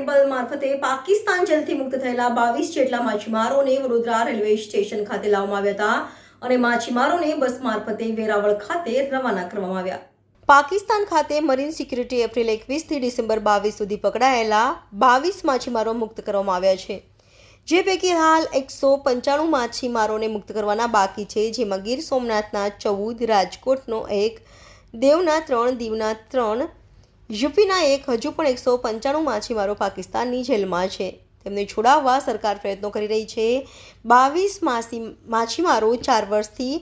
મારફતે પાકિસ્તાન જેલથી મુક્ત થયેલા બાવીસ જેટલા માછીમારોને વડોદરા રેલવે સ્ટેશન ખાતે લાવવામાં આવ્યા હતા અને માછીમારોને બસ મારફતે વેરાવળ ખાતે રવાના કરવામાં આવ્યા. પાકિસ્તાન ખાતે મરીન સિક્યુરિટી એપ્રિલ એકવીસથી ડિસેમ્બર બાવીસ સુધી પકડાયેલા બાવીસ માછીમારો મુક્ત કરવામાં આવ્યા છે. જે પૈકી હાલ એકસો પંચાણું માછીમારોને મુક્ત કરવાના બાકી છે, જેમાં ગીર સોમનાથના ચૌદ, રાજકોટનો એક, દેવના ત્રણ, દીવના ત્રણ યુપીના એક હજુ પણ એકસો પંચાણું માછીમારો પાકિસ્તાનની જેલમાં છે. તેમને છોડાવવા સરકાર પ્રયત્નો કરી રહી છે. બાવીસ માસી, માછીમારો ચાર વર્ષથી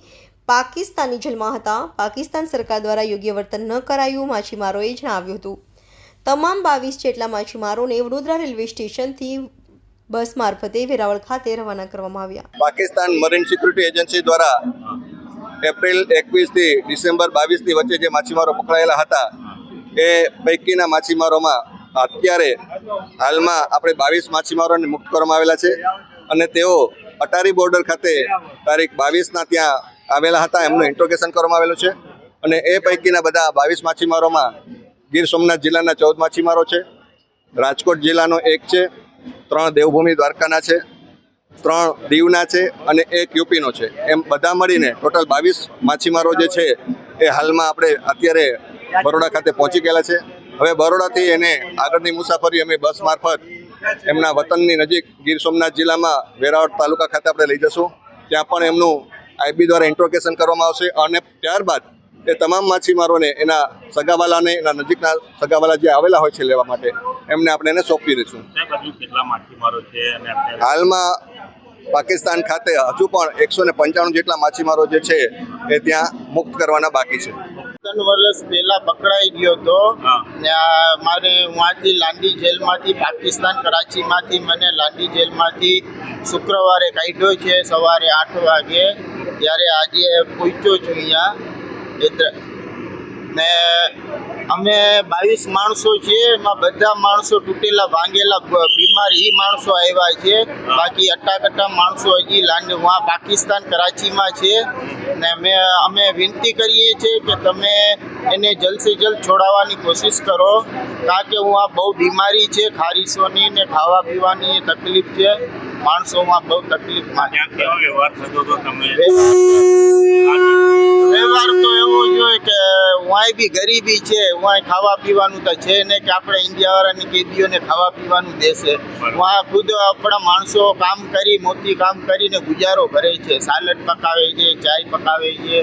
પાકિસ્તાની જેલમાં હતા. પાકિસ્તાન સરકાર દ્વારા યોગ્ય વર્તન ન કરાયું, માછીમારોએ જણાવ્યું હતું. તમામ બાવીસ જેટલા માછીમારોને વડોદરા રેલવે સ્ટેશનથી બસ મારફતે વેરાવળ ખાતે રવાના કરવામાં આવ્યા. પાકિસ્તાન મરીન સિક્યુરિટી એજન્સી દ્વારા એપ્રિલ એકવીસથી ડિસેમ્બર બાવીસની વચ્ચે જે માછીમારો પકડાયેલા હતા એ પૈકીના માછીમારોમાં અત્યારે હાલમાં આપણે બાવીસ માછીમારોને મુક્ત કરવામાં આવેલા છે અને તેઓ અટારી બોર્ડર ખાતે તારીખ બાવીસના ત્યાં આવેલા હતા, એમનું ઇન્ટ્રોગેશન કરવામાં આવેલું છે. અને એ પૈકીના બધા બાવીસ માછીમારોમાં ગીર સોમનાથ જિલ્લાના ચૌદ માછીમારો છે, રાજકોટ જિલ્લાનો એક છે, ત્રણ દેવભૂમિ દ્વારકાના છે, ત્રણ દીવના છે અને એક યુપીનો છે. એમ બધા મળીને ટોટલ બાવીસ માછીમારો જે છે એ હાલમાં આપણે અત્યારે બરોડા ખાતે પહોંચી ગયેલા છે. હવે બરોડાથી એને આગળની મુસાફરી અમે બસ મારફત એમના વતનની નજીક ગીર સોમનાથ જિલ્લામાં વેરાવળ તાલુકા ખાતે આપણે લઈ જશું. ત્યાં પણ એમનું આઈબી દ્વારા ઇન્ટ્રોગેશન કરવામાં આવશે અને ત્યારબાદ એ તમામ માછીમારોને એના સગાવાલાને એના નજીકના સગાવાલા જે આવેલા હોય છે લેવા માટે એમને આપણે એને સોંપી દઈશું. હાલમાં પાકિસ્તાન ખાતે હજુ પણ એકસો ને પંચાણું જેટલા માછીમારો જે છે એ ત્યાં મુક્ત કરવાના બાકી છે. ત્રણ વર્ષ પહેલા પકડાઈ ગયો હતો. મારે વાંચી લાંડી જેલમાંથી પાકિસ્તાન કરાચીમાંથી મને લાંડી જેલમાંથી શુક્રવારે કાઢ્યો છે સવારે આઠ વાગે. ત્યારે આજે પહોંચ્યો છું અહીંયા. ને અમે બાવીસ માણસો છીએ એમાં બધા માણસો તૂટેલા ભાંગેલા બીમાર એ માણસો આવ્યા છે. બાકી અટાકટા માણસો હજી લાંડ વहाँ પાકિસ્તાન કરાચીમાં છે. ને મેં અમે વિનંતી કરીએ છીએ કે તમે એને જલ્દ સે જલ્દ છોડાવવાની કોશિશ કરો કારણ કે હું બહુ બીમારી છે ખારીશોની ને ખાવા પીવાની તકલીફ છે. માણસોમાં બહુ તકલીફમાં વ્યવહાર થતો હતો તમે વ્યવહાર તો એવો જોઈએ કે કાંઈ બી ગરીબી છે વાય ખાવા પીવાનું તો છે ને કે આપણે ઇન્ડિયાવાળાની કેદીઓને ખાવા પીવાનું દેશે. વાં ખુદ આપણા માણસો કામ કરી મોતી કામ કરીને ગુજારો કરે છે. સાલડ પકાવે છે ચાય પકાવે છે.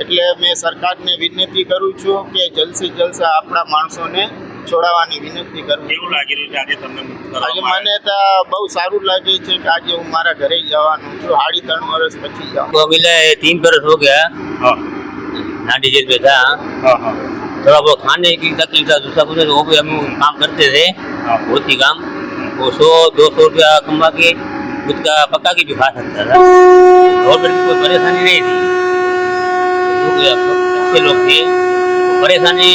એટલે મેં સરકારને વિનંતી કરું છું કે જલસે જલસા આપણા માણસોને છોડાવવાની વિનંતી કરું એવું લાગી રહ્યું છે આજે તમને આજે મને તો બહુ સારું લાગે છે કે આજે હું મારા ઘરે જવાનું છું. સાડી ત્રણ વર્ષ પછી જાઉં. અભી તીન વર્ષ હો ગયા. ना डीजल पे था। हाँ, हाँ। थोड़ा वो खाने की तकलीफ़ था दूसरा कुछ वो भी हम काम करते थे हाँ। बहुत ही काम। वो सौ दो सौ रुपया कमा के उसका पक्का की भी खा सकता था। और फिर कोई परेशानी नहीं थी। अच्छे लोग थे परेशानी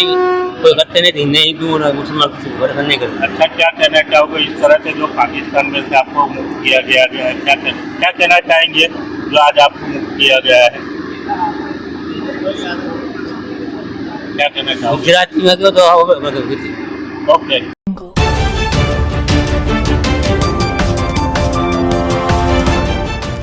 कोई करते नहीं थी। नहीं दूर कुछ परेशान नहीं करते। अच्छा क्या कहना चाहोगे इस तरह से जो पाकिस्तान में से आपको मुक्त किया गया है? क्या क्या कहना चाहेंगे जो आज आपको मुक्त किया गया है? ગુજરાતની તો હવે બધું. ઓકે